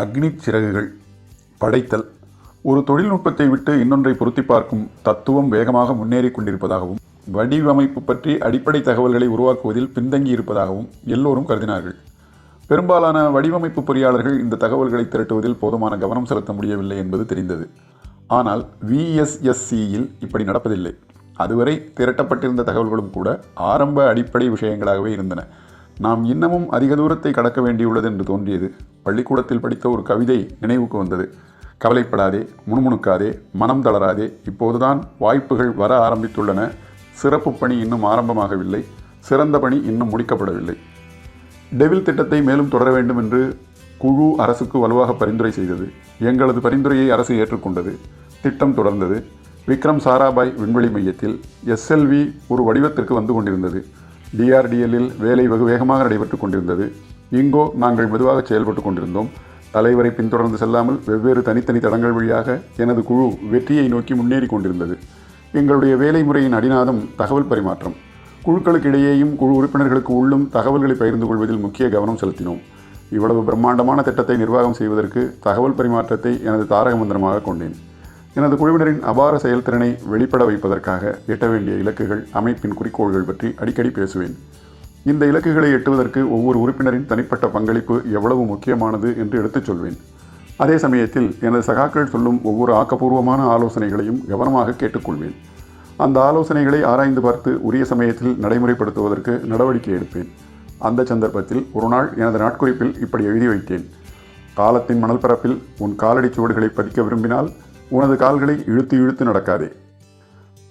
அக்னி சிறகுகள் படைத்தல் ஒரு தொழில்நுட்பத்தை விட்டு இன்னொன்றை பொருத்தி பார்க்கும் தத்துவம் வேகமாக முன்னேறி கொண்டிருப்பதாகவும் வடிவமைப்பு பற்றி அடிப்படை தகவல்களை உருவாக்குவதில் பின்தங்கி இருப்பதாகவும் எல்லோரும் கருதினார்கள். பெரும்பாலான வடிவமைப்பு பொறியாளர்கள் இந்த தகவல்களை திரட்டுவதில் போதுமான கவனம் செலுத்த முடியவில்லை என்பது தெரிந்தது. ஆனால் விஎஸ்எஸ்சியில் இப்படி நடப்பதில்லை. அதுவரை திரட்டப்பட்டிருந்த தகவல்களும் கூட ஆரம்ப அடிப்படை விஷயங்களாகவே இருந்தன. நாம் இன்னமும் அதிக தூரத்தை கடக்க வேண்டியுள்ளது என்று தோன்றியது. பள்ளிக்கூடத்தில் படித்த ஒரு கவிதை நினைவுக்கு வந்தது. கவலைப்படாதே முணுமுணுக்காதே மனம் தளராதே இப்போதுதான் வாய்ப்புகள் வர ஆரம்பித்துள்ளன. சிறப்பு பணி இன்னும் ஆரம்பமாகவில்லை. சிறந்த பணி இன்னும் முடிக்கப்படவில்லை. டெவில் திட்டத்தை மேலும் தொடர வேண்டும் என்று குழு அரசுக்கு வலுவாக பரிந்துரை செய்தது. எங்களது பரிந்துரையை அரசு ஏற்றுக்கொண்டது. திட்டம் தொடர்ந்தது. விக்ரம் சாராபாய் விண்வெளி மையத்தில் எஸ்எல்வி ஒரு வடிவத்திற்கு வந்து கொண்டிருந்தது. டிஆர்டிஎல்லில் வேலை வெகு வேகமாக நடைபெற்றுக் கொண்டிருந்தது. இங்கோ நாங்கள் மெதுவாக செயல்பட்டு கொண்டிருந்தோம். தலைவரை பின்தொடர்ந்து செல்லாமல் வெவ்வேறு தனித்தனி தடங்கள் வழியாக எனது குழு வெற்றியை நோக்கி முன்னேறி கொண்டிருந்தது. எங்களுடைய வேலை முறையின் அடிநாதம் தகவல் பரிமாற்றம். குழுக்களுக்கு இடையேயும் குழு உறுப்பினர்களுக்கு உள்ளும் தகவல்களை பகிர்ந்து கொள்வதில் முக்கிய கவனம் செலுத்தினோம். இவ்வளவு பிரம்மாண்டமான திட்டத்தை நிர்வாகம் செய்வதற்கு தகவல் பரிமாற்றத்தை எனது தாரக மந்திரமாக கொண்டேன். எனது குழுவினரின் அபார செயல்திறனை வெளிப்பட வைப்பதற்காக எட்ட வேண்டிய இலக்குகள் அமைப்பின் குறிக்கோள்கள் பற்றி அடிக்கடி பேசுவேன். இந்த இலக்குகளை எட்டுவதற்கு ஒவ்வொரு உறுப்பினரின் தனிப்பட்ட பங்களிப்பு எவ்வளவு முக்கியமானது என்று எடுத்துச் சொல்வேன். அதே சமயத்தில் எனது சகாக்கள் சொல்லும் ஒவ்வொரு ஆக்கப்பூர்வமான ஆலோசனைகளையும் கவனமாக கேட்டுக்கொள்வேன். அந்த ஆலோசனைகளை ஆராய்ந்து பார்த்து உரிய சமயத்தில் நடைமுறைப்படுத்துவதற்கு நடவடிக்கை எடுப்பேன். அந்த சந்தர்ப்பத்தில் ஒரு நாள் எனது நாட்குறிப்பில் இப்படி எழுதி வைத்தேன். காலத்தின் மணல் பரப்பில் உன் காலடி சுவடுகளை பதிக்க விரும்பினால் உனது கால்களை இழுத்து இழுத்து நடக்காதே.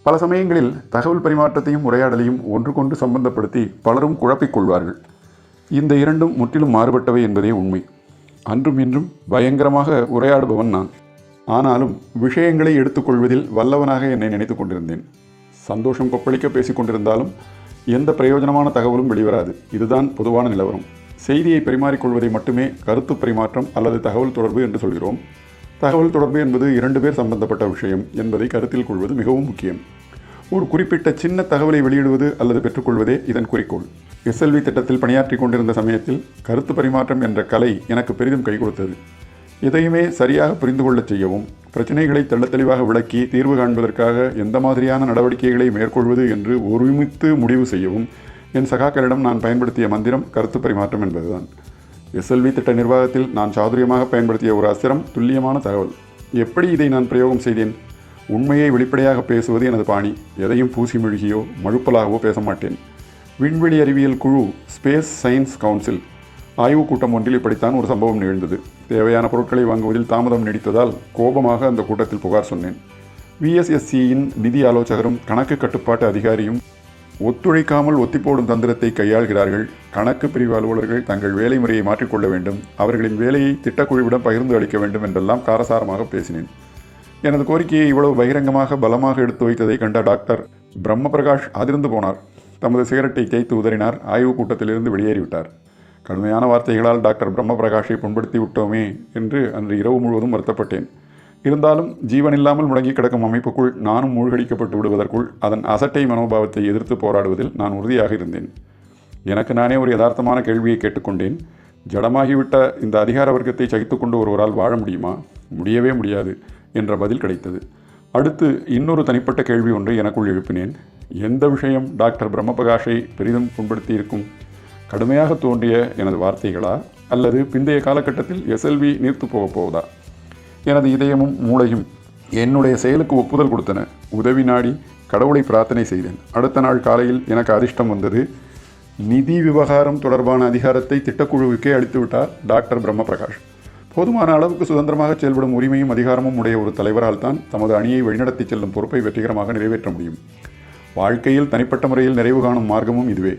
பல சமயங்களில் தகவல் பரிமாற்றத்தையும் உரையாடலையும் ஒன்றுக்கொண்டு சம்பந்தப்படுத்தி பலரும் குழப்பிக் கொள்வார்கள். இந்த இரண்டும் முற்றிலும் மாறுபட்டவை என்பதே உண்மை. அன்றும் இன்றும் பயங்கரமாக உரையாடுபவன் நான். ஆனாலும் விஷயங்களை எடுத்துக்கொள்வதில் வல்லவனாக என்னை நினைத்து கொண்டிருந்தேன். சந்தோஷம் கொப்பளிக்க பேசிக் கொண்டிருந்தாலும் எந்த பிரயோஜனமான தகவலும் வெளிவராது. இதுதான் பொதுவான நிலவரம். செய்தியை பரிமாறிக்கொள்வதை மட்டுமே கருத்து பரிமாற்றம் அல்லது தகவல் தொடர்பு என்று சொல்கிறோம். தகவல் தொடர்பு என்பது இரண்டு பேர் சம்பந்தப்பட்ட விஷயம் என்பதை கருத்தில் கொள்வது மிகவும் முக்கியம். ஒரு குறிப்பிட்ட சின்ன தகவலை வெளியிடுவது அல்லது பெற்றுக்கொள்வதே இதன் குறிக்கோள். எஸ்எல்வி திட்டத்தில் பணியாற்றி கொண்டிருந்த சமயத்தில் கருத்து பரிமாற்றம் என்ற கலை எனக்கு பெரிதும் கை கொடுத்தது. எதையுமே சரியாக புரிந்து கொள்ளச் செய்யவும் பிரச்சனைகளை தெள்ளத்தெளிவாக விளக்கி தீர்வு காண்பதற்காக எந்த மாதிரியான நடவடிக்கைகளை மேற்கொள்வது என்று ஒருமித்து முடிவு செய்யவும் என் சகாக்களிடம் நான் பயன்படுத்திய மந்திரம் கருத்து பரிமாற்றம் என்பதுதான். எஸ்எல்வி திட்ட நிர்வாகத்தில் நான் சாதுரியமாக பயன்படுத்திய ஒரு அஸ்திரம் துல்லியமான தகவல். எப்படி இதை நான் பிரயோகம் செய்தேன்? உண்மையை வெளிப்படையாக பேசுவது எனது பாணி. எதையும் பூசி மெழுகியோ மழுப்பலாகவோ பேச மாட்டேன். விண்வெளி அறிவியல் குழு ஸ்பேஸ் சயின்ஸ் கவுன்சில் ஆய்வுக் கூட்டம் ஒன்றில் இப்படித்தான் ஒரு சம்பவம் நிகழ்ந்தது. தேவையான பொருட்களை வாங்குவதில் தாமதம் நீடித்ததால் கோபமாக அந்த கூட்டத்தில் புகார் சொன்னேன். விஎஸ்எஸ்சியின் நிதி ஆலோசகரும் கணக்கு கட்டுப்பாட்டு அதிகாரியும் ஒத்துழைக்காமல் ஒத்திப்போடும் தந்திரத்தை கையாள்கிறார்கள். கணக்கு பிரிவு அலுவலர்கள் தங்கள் வேலை முறையை மாற்றிக்கொள்ள வேண்டும். அவர்களின் வேலையை திட்டக்குழுவிடம் பகிர்ந்து அளிக்க வேண்டும் என்றெல்லாம் காரசாரமாக பேசினேன். எனது கோரிக்கையை இவ்வளவு பகிரங்கமாக பலமாக எடுத்து வைத்ததை கண்ட டாக்டர் பிரம்ம பிரகாஷ் அதிர்ந்து போனார். தமது சிகரெட்டை தேய்த்து உதறினார். ஆய்வுக் கூட்டத்திலிருந்து வெளியேறிவிட்டார். கடுமையான வார்த்தைகளால் டாக்டர் பிரம்ம பிரகாஷை புண்படுத்தி விட்டோமே என்று அன்று இரவு முழுவதும் வருத்தப்பட்டேன். இருந்தாலும் ஜீவன் இல்லாமல் முடங்கி கிடக்கும் அமைப்புக்குள் நானும் மூழ்கடிக்கப்பட்டு விடுவதற்குள் அதன் அசட்டை மனோபாவத்தை எதிர்த்து போராடுவதில் நான் உறுதியாக இருந்தேன். எனக்கு நானே ஒரு யதார்த்தமான கேள்வியை கேட்டுக்கொண்டேன். ஜடமாகிவிட்ட இந்த அதிகார வர்க்கத்தை சகித்துக்கொண்டு ஒருவரால் வாழ முடியுமா? முடியவே முடியாது என்ற பதில் கிடைத்தது. அடுத்து இன்னொரு தனிப்பட்ட கேள்வி ஒன்றை எனக்குள் எழுப்பினேன். எந்த விஷயம் டாக்டர் பிரம்மபிரகாஷை பெரிதும் புண்படுத்தியிருக்கும்? கடுமையாக தோன்றிய எனது வார்த்தைகளா? அல்லது பிந்தைய காலகட்டத்தில் எஸ்எல்வி நீர்த்து போகப் போவதா? எனது இதயமும் மூளையும் என்னுடைய செயலுக்கு ஒப்புதல் கொடுத்தன. உதவி நாடி கடவுளை பிரார்த்தனை செய்தேன். அடுத்த நாள் காலையில் எனக்கு அதிர்ஷ்டம் வந்தது. நிதி விவகாரம் தொடர்பான அதிகாரத்தை திட்டக்குழுவுக்கே அளித்துவிட்டார் டாக்டர் பிரம்மபிரகாஷ். போதுமான அளவுக்கு சுதந்திரமாக செயல்படும் உரிமையும் அதிகாரமும் உடைய ஒரு தலைவரால் தான் தமது அணியை வழிநடத்தி செல்லும் பொறுப்பை வெற்றிகரமாக நிறைவேற்ற முடியும். வாழ்க்கையில் தனிப்பட்ட முறையில் நிறைவு காணும் மார்க்கமும் இதுவே.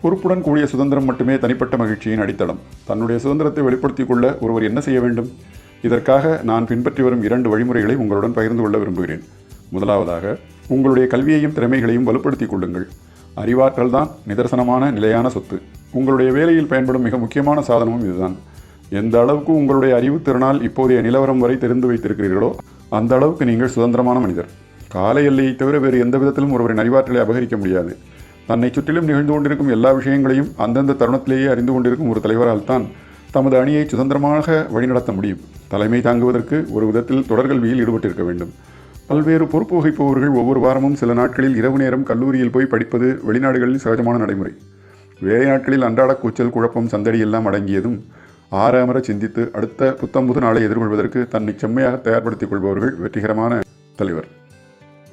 பொறுப்புடன் கூடிய சுதந்திரம் மட்டுமே தனிப்பட்ட மகிழ்ச்சியின் அடித்தளம். தன்னுடைய சுதந்திரத்தை வெளிப்படுத்திக் கொள்ள ஒருவர் என்ன செய்ய வேண்டும்? இதற்காக நான் பின்பற்றி வரும் இரண்டு வழிமுறைகளை உங்களுடன் பகிர்ந்து கொள்ள விரும்புகிறேன். முதலாவதாக உங்களுடைய கல்வியையும் திறமைகளையும் வலுப்படுத்திக் கொள்ளுங்கள். அறிவாற்றல் தான் நிதர்சனமான நிலையான சொத்து. உங்களுடைய வேலையில் பயன்படும் மிக முக்கியமான சாதனமும் இதுதான். எந்த அளவுக்கு உங்களுடைய அறிவுத்திறனால் இப்போதைய நிலவரம் வரை தெரிந்து வைத்திருக்கிறீர்களோ அந்த அளவுக்கு நீங்கள் சுதந்திரமான மனிதர். கால எல்லையை தவிர வேறு எந்த விதத்திலும் ஒருவரின் அறிவாற்றலை அபகரிக்க முடியாது. தன்னை சுற்றிலும் நிகழ்ந்து கொண்டிருக்கும் எல்லா விஷயங்களையும் அந்தந்த தருணத்திலேயே அறிந்து கொண்டிருக்கும் ஒரு தலைவரால் தான் தமது அணியை சுதந்திரமாக வழிநடத்த முடியும். தலைமை தாங்குவதற்கு ஒரு விதத்தில் தொடர்கல்வியில் ஈடுபட்டிருக்க வேண்டும். பல்வேறு பொறுப்பு வகிப்பவர்கள் ஒவ்வொரு வாரமும் சில நாட்களில் இரவு நேரம் கல்லூரியில் போய் படிப்பது வெளிநாடுகளில் சகஜமான நடைமுறை. வேலை நாட்களில் அன்றாட கூச்சல் குழப்பம் சந்தடி எல்லாம் அடங்கியதும் ஆறாமர சிந்தித்து அடுத்த புத்தம்புது நாளை எதிர்கொள்வதற்கு தன்னை செம்மையாக தயார்படுத்திக் கொள்பவர்கள் வெற்றிகரமான தலைவர்.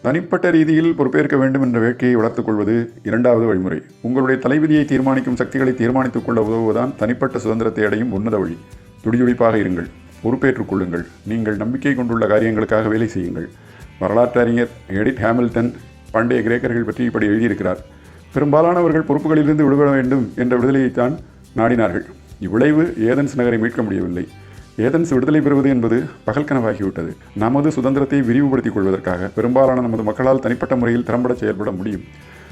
தனிப்பட்ட ரீதியில் பொறுப்பேற்க வேண்டும் என்ற வேட்கையை வளர்த்துக் கொள்வது இரண்டாவது வழிமுறை. உங்களுடைய தலைவிதியை தீர்மானிக்கும் சக்திகளை தீர்மானித்துக் கொள்ள உதவுவதுதான் தனிப்பட்ட சுதந்திரத்தை அடையும் உன்னத வழி. துடிதுடிப்பாக இருங்கள் பொறுப்பேற்றுக் கொள்ளுங்கள். நீங்கள் நம்பிக்கை கொண்டுள்ள காரியங்களுக்காக வேலை செய்யுங்கள். வரலாற்றறிஞர் எடிட் ஹேமில்டன் பண்டைய கிரேக்கர்கள் பற்றி இப்படி எழுதியிருக்கிறார். பெரும்பாலானவர்கள் பொறுப்புகளிலிருந்து விடுபட வேண்டும் என்ற விடுதலையைத்தான் நாடினார்கள். இவ்விளைவு ஏதென்ஸ் நகரை மீட்க முடியவில்லை. ஏதென்ஸ் விடுதலை பெறுவது என்பது பகல் கனவாகிவிட்டது நமது சுதந்திரத்தை விரிவுபடுத்திக் கொள்வதற்காக பெரும்பாலான நமது மக்களால் தனிப்பட்ட முறையில் திறம்பட செயல்பட முடியும்.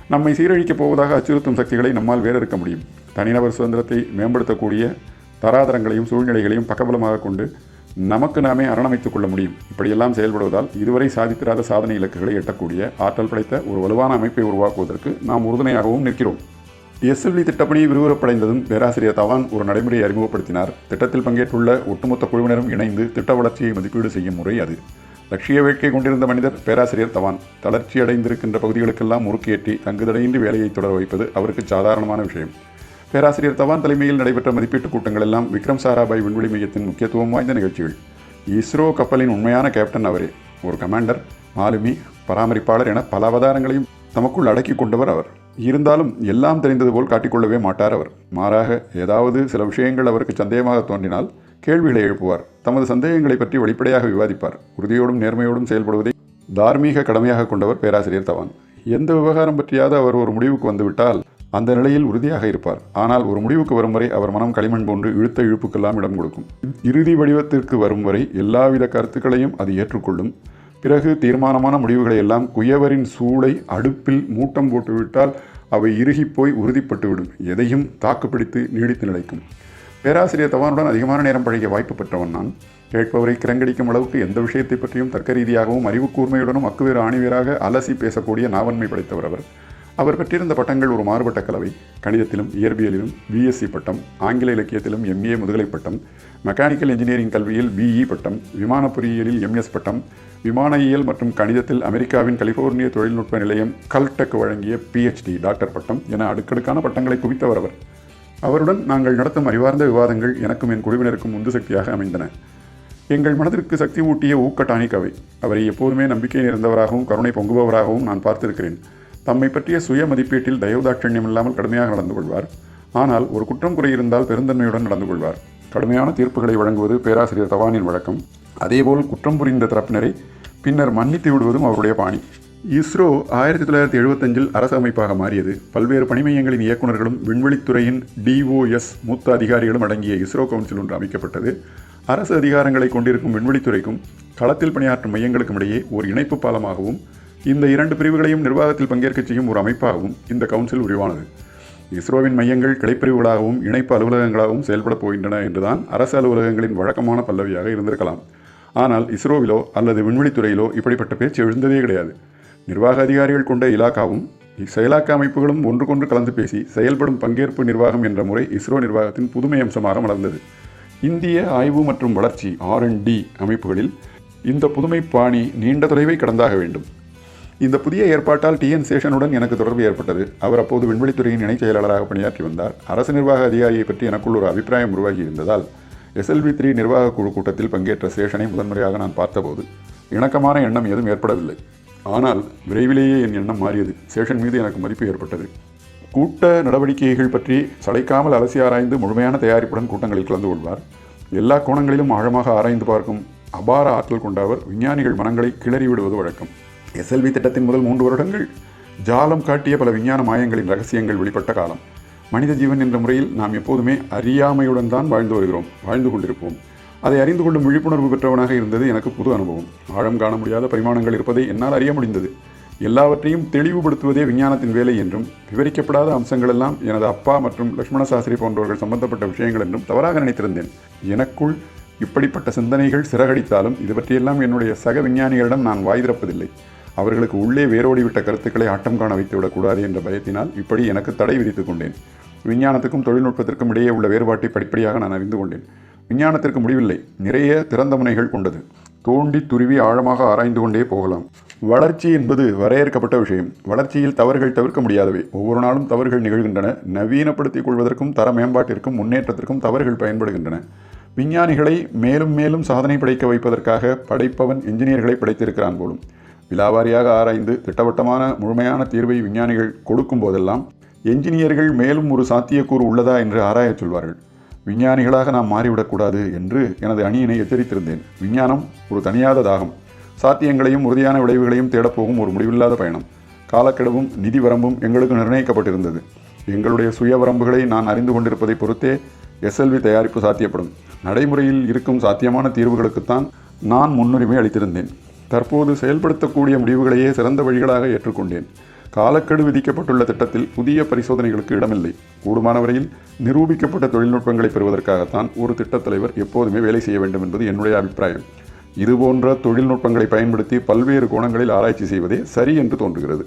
நம்மை சீரழிக்கப் போவதாக அச்சுறுத்தும் சக்திகளை நம்மால் வேறறுக்க முடியும். தனிநபர் சுதந்திரத்தை மேம்படுத்தக்கூடிய தராதரங்களையும் சூழ்நிலைகளையும் பக்கபலமாக கொண்டு நமக்கு நாமே அரணமைத்துக் கொள்ள முடியும். இப்படியெல்லாம் செயல்படுவதால் இதுவரை சாதித்திராத சாதனை இலக்குகளை எட்டக்கூடிய ஆற்றல் படைத்த ஒரு வலுவான அமைப்பை உருவாக்குவதற்கு நாம் உறுதுணையாகவும் நிற்கிறோம். எஸ்எல்வி திட்டப்பணி விறுவிறுப்படைந்ததும் பேராசிரியர் தவான் ஒரு நடைமுறையை அறிமுகப்படுத்தினார். திட்டத்தில் பங்கேற்றுள்ள ஒட்டுமொத்த குழுவினரும் இணைந்து திட்ட வளர்ச்சியை மதிப்பீடு செய்யும் முறை அது. லட்சிய வேட்கை கொண்டிருந்த மனிதர் பேராசிரியர் தவான். தளர்ச்சி அடைந்திருக்கின்ற பகுதிகளுக்கெல்லாம் முறுக்கேற்றி தங்குதடையின்றி வேலையை தொடர வைப்பது அவருக்கு சாதாரணமான விஷயம். பேராசிரியர் தவான் தலைமையில் நடைபெற்ற மதிப்பீட்டுக் கூட்டங்கள் எல்லாம் விக்ரம் சாராபாய் விண்வெளி மையத்தின் முக்கியத்துவம் வாய்ந்த நிகழ்ச்சிகள். இஸ்ரோ கப்பலின் உண்மையான கேப்டன் அவரே. ஒரு கமாண்டர் மாலுமி பராமரிப்பாளர் என பல அவதாரங்களையும் தமக்குள் அடக்கி கொண்டவர் அவர். இருந்தாலும் எல்லாம் தெரிந்தது போல் காட்டிக்கொள்ளவே மாட்டார் அவர். மாறாக ஏதாவது சில விஷயங்கள் அவருக்கு சந்தேகமாக தோன்றினால் கேள்விகளை எழுப்புவார். தமது சந்தேகங்களை பற்றி வெளிப்படையாக விவாதிப்பார். உறுதியோடும் நேர்மையோடும் செயல்படுவதை தார்மீக கடமையாக கொண்டவர் பேராசிரியர் தவான். எந்த விவகாரம் பற்றியாவது அவர் ஒரு முடிவுக்கு வந்துவிட்டால் அந்த நிலையில் உறுதியாக இருப்பார். ஆனால் ஒரு முடிவுக்கு வரும் வரை அவர் மனம் களிமண் போன்று இழுத்த இழுப்புக்கெல்லாம் இடம் கொடுக்கும். இறுதி வடிவத்திற்கு வரும் வரை எல்லாவித கருத்துக்களையும் அது ஏற்றுக்கொள்ளும். பிறகு தீர்மானமான முடிவுகளை எல்லாம் குயவரின் சூளை அடுப்பில் மூட்டம் போட்டுவிட்டால் அவை இறுகிப்போய் உறுதிப்பட்டுவிடும். எதையும் தாக்குப்பிடித்து நீடித்து நிலைக்கும். பேராசிரியர் தவானுடன் அதிகமான நேரம் பழகிய வாய்ப்பு பெற்றவன் நான். கேட்பவரை கிரங்கடிக்கும் அளவுக்கு எந்த விஷயத்தை பற்றியும் தர்க்க ரீதியாகவும் அறிவு கூர்மையுடனும் அக்குவேறு ஆணிவேராக அலசி பேசக்கூடிய நாவன்மை படைத்தவர் அவர். அவர் பெற்றிருந்த பட்டங்கள் ஒரு மாறுபட்ட கலவை. கணிதத்திலும் இயற்பியலிலும் பிஎஸ்சி பட்டம் ஆங்கில இலக்கியத்திலும் எம்ஏ முதுகலை பட்டம் மெக்கானிக்கல் இன்ஜினியரிங் கல்வியில் பிஇ பட்டம் விமான பொறியியலில் எம்எஸ் பட்டம் விமானயியல் மற்றும் கணிதத்தில் அமெரிக்காவின் கலிபோர்னிய தொழில்நுட்ப நிலையம் கல்டெக் வழங்கிய பிஹெச்டி டாக்டர் பட்டம் என அடுக்கடுக்கான பட்டங்களை குவித்தவர் அவர். அவருடன் நாங்கள் நடத்தும் அறிவார்ந்த விவாதங்கள் எனக்கும் என் குழுவினருக்கும் உந்து சக்தியாக அமைந்தன. எங்கள் மனதிற்கு சக்தி ஊட்டிய ஊக்கட்டானிக் அவை அவரை எப்போதுமே நம்பிக்கை நிறைந்தவராகவும் கருணை பொங்குபவராகவும் நான் பார்த்திருக்கிறேன். தம்மை பற்றிய சுய மதிப்பீட்டில் தயவுதாட்சண்யம் இல்லாமல் கடுமையாக நடந்து கொள்வார். ஆனால் ஒரு குற்றம் குறை இருந்தால் பெருந்தன்மையுடன் நடந்து கொள்வார். கடுமையான தீர்ப்புகளை வழங்குவது பேராசிரியர் தவானின் வழக்கம். அதேபோல் குற்றம் புரிந்த தரப்பினரை பின்னர் மன்னித்து விடுவதும் அவருடைய பாணி. இஸ்ரோ ஆயிரத்தி தொள்ளாயிரத்தி எழுபத்தஞ்சில் அரசு அமைப்பாக மாறியது. பல்வேறு பணிமையங்களின் இயக்குநர்களும் விண்வெளித்துறையின் டிஓஎஸ் மூத்த அதிகாரிகளும் அடங்கிய இஸ்ரோ கவுன்சில் ஒன்று அமைக்கப்பட்டது. அரசு அதிகாரங்களை கொண்டிருக்கும் விண்வெளித்துறைக்கும் களத்தில் பணியாற்றும் மையங்களுக்கும் இடையே ஒரு இணைப்பு பாலமாகவும் இந்த இரண்டு பிரிவுகளையும் நிர்வாகத்தில் பங்கேற்கச் செய்யும் ஒரு அமைப்பாகவும் இந்த கவுன்சில் உருவானது. இஸ்ரோவின் மையங்கள் கிளைப்பிரிவுகளாகவும் இணைப்பு அலுவலகங்களாகவும் செயல்படப் போகின்றன என்றுதான் அரசு அலுவலகங்களின் வழக்கமான பல்லவியாக இருந்திருக்கலாம். ஆனால் இஸ்ரோவிலோ அல்லது விண்வெளித்துறையிலோ இப்படிப்பட்ட பேச்சு எழுந்ததே கிடையாது. நிர்வாக அதிகாரிகள் கொண்ட இலாக்காவும் செயலாக்க அமைப்புகளும் ஒன்றுக்கொன்று கலந்து பேசி செயல்படும் பங்கேற்பு நிர்வாகம் என்ற முறை இஸ்ரோ நிர்வாகத்தின் புதுமை அம்சமாக மலர்ந்தது. இந்திய ஆய்வு மற்றும் வளர்ச்சி ஆர்என்டி அமைப்புகளில் இந்த புதுமை பாணி நீண்ட தொலைவை கடந்தாக வேண்டும். இந்த புதிய ஏற்பாட்டால் டிஎன் சேஷனுடன் எனக்கு தொடர்பு ஏற்பட்டது. அவர் அப்போது விண்வெளித்துறையின் இணைச் செயலாளராக பணியாற்றி வந்தார். அரசு நிர்வாக அதிகாரியை பற்றி எனக்குள் ஒரு அபிப்பிராயம் உருவாகி இருந்ததால் எஸ்எல்வி த்ரீ நிர்வாக குழு கூட்டத்தில் பங்கேற்ற சேஷனை முதன்முறையாக நான் பார்த்தபோது இணக்கமான எண்ணம் ஏதும் ஏற்படவில்லை. ஆனால் விரைவிலேயே என் எண்ணம் மாறியது. சேஷன் மீது எனக்கு மதிப்பு ஏற்பட்டது. கூட்ட நடவடிக்கைகள் பற்றி சளைக்காமல் அலசி ஆராய்ந்து முழுமையான தயாரிப்புடன் கூட்டங்களில் கலந்து கொள்வார். எல்லா கோணங்களிலும் ஆழமாக ஆராய்ந்து பார்க்கும் அபார ஆற்றல் கொண்ட அவர் விஞ்ஞானிகள் மனங்களை கிளறி விடுவது வழக்கம். எஸ்எல்வி திட்டத்தின் முதல் மூன்று வருடங்கள் ஜாலம் காட்டிய பல விஞ்ஞான மாயங்களின் ரகசியங்கள் வெளிப்பட்ட காலம். மனித ஜீவன் என்ற முறையில் நாம் எப்போதுமே அறியாமையுடன் தான் வாழ்ந்து வருகிறோம் வாழ்ந்து கொண்டிருப்போம். அதை அறிந்து கொள்ளும் விழிப்புணர்வு பெற்றவனாக இருந்தது எனக்கு புது அனுபவம். ஆழம் காண முடியாத பரிமாணங்கள் இருப்பதை என்னால் அறிய முடிந்தது. எல்லாவற்றையும் தெளிவுபடுத்துவதே விஞ்ஞானத்தின் வேலை என்றும் விவரிக்கப்படாத அம்சங்கள் எல்லாம் எனது அப்பா மற்றும் லக்ஷ்மண சாஸ்திரி போன்றவர்கள் சம்பந்தப்பட்ட விஷயங்கள் என்றும் தவறாக நினைத்திருந்தேன். எனக்குள் இப்படிப்பட்ட சிந்தனைகள் சிறகடித்தாலும் இது பற்றியெல்லாம் என்னுடைய சக விஞ்ஞானிகளிடம் நான் வாய் திறப்பதில்லை. அவர்களுக்கு உள்ளே வேரோடிவிட்ட கருத்துக்களை ஆட்டம் காண வைத்துவிடக்கூடாது என்ற பயத்தினால் இப்படி எனக்கு தடை விதித்துக் கொண்டேன். விஞ்ஞானத்துக்கும் தொழில்நுட்பத்திற்கும் இடையே உள்ள வேறுபாட்டை படிப்படியாக நான் அறிந்து கொண்டேன். விஞ்ஞானத்திற்கு முடிவில்லை. நிறைய திறந்த முனைகள் கொண்டது. தோண்டி துருவி ஆழமாக ஆராய்ந்து கொண்டே போகலாம். வளர்ச்சி என்பது வரையறுக்கப்பட்ட விஷயம். வளர்ச்சியில் தவறுகள் தவிர்க்க முடியாதவை. ஒவ்வொரு நாளும் தவறுகள் நிகழ்கின்றன. நவீனப்படுத்திக் கொள்வதற்கும் தர மேம்பாட்டிற்கும் முன்னேற்றத்திற்கும் தவறுகள் பயன்படுகின்றன. விஞ்ஞானிகளை மேலும் மேலும் சாதனை படைக்க வைப்பதற்காக படைப்பவன் இன்ஜினியர்களை படைத்திருக்கிறான் போலும். விலாவாரியாக ஆராய்ந்து திட்டவட்டமான முழுமையான தீர்வை விஞ்ஞானிகள் கொடுக்கும் போதெல்லாம் என்ஜினியர்கள் மேலும் ஒரு சாத்தியக்கூறு உள்ளதா என்று ஆராயச் சொல்வார்கள். விஞ்ஞானிகளாக நாம் மாறிவிடக்கூடாது என்று எனது அணியினை எச்சரித்திருந்தேன். விஞ்ஞானம் ஒரு தனியாத தாகம். சாத்தியங்களையும் உறுதியான விளைவுகளையும் தேடப்போகும் ஒரு முடிவில்லாத பயணம். காலக்கெடுவும் நிதி வரம்பும் எங்களுக்கு நிர்ணயிக்கப்பட்டிருந்தது. எங்களுடைய சுய வரம்புகளை நான் அறிந்து கொண்டிருப்பதை பொறுத்தே எஸ்எல்வி தயாரிப்பு சாத்தியப்படும். நடைமுறையில் இருக்கும் சாத்தியமான தீர்வுகளுக்குத்தான் நான் முன்னுரிமை அளித்திருந்தேன். தற்போது செயல்படுத்தக்கூடிய முடிவுகளையே சிறந்த வழிகளாக ஏற்றுக்கொண்டேன். காலக்கெடு விதிக்கப்பட்டுள்ள திட்டத்தில் புதிய பரிசோதனைகளுக்கு இடமில்லை. கூடுமான வரையில் நிரூபிக்கப்பட்ட தொழில்நுட்பங்களை பெறுவதற்காகத்தான் ஒரு திட்டத் தலைவர் எப்போதுமே வேலை செய்ய வேண்டும் என்பது என்னுடைய அபிப்பிராயம். இதுபோன்ற தொழில்நுட்பங்களை பயன்படுத்தி பல்வேறு கோணங்களில் ஆராய்ச்சி செய்வதே சரி என்று தோன்றுகிறது.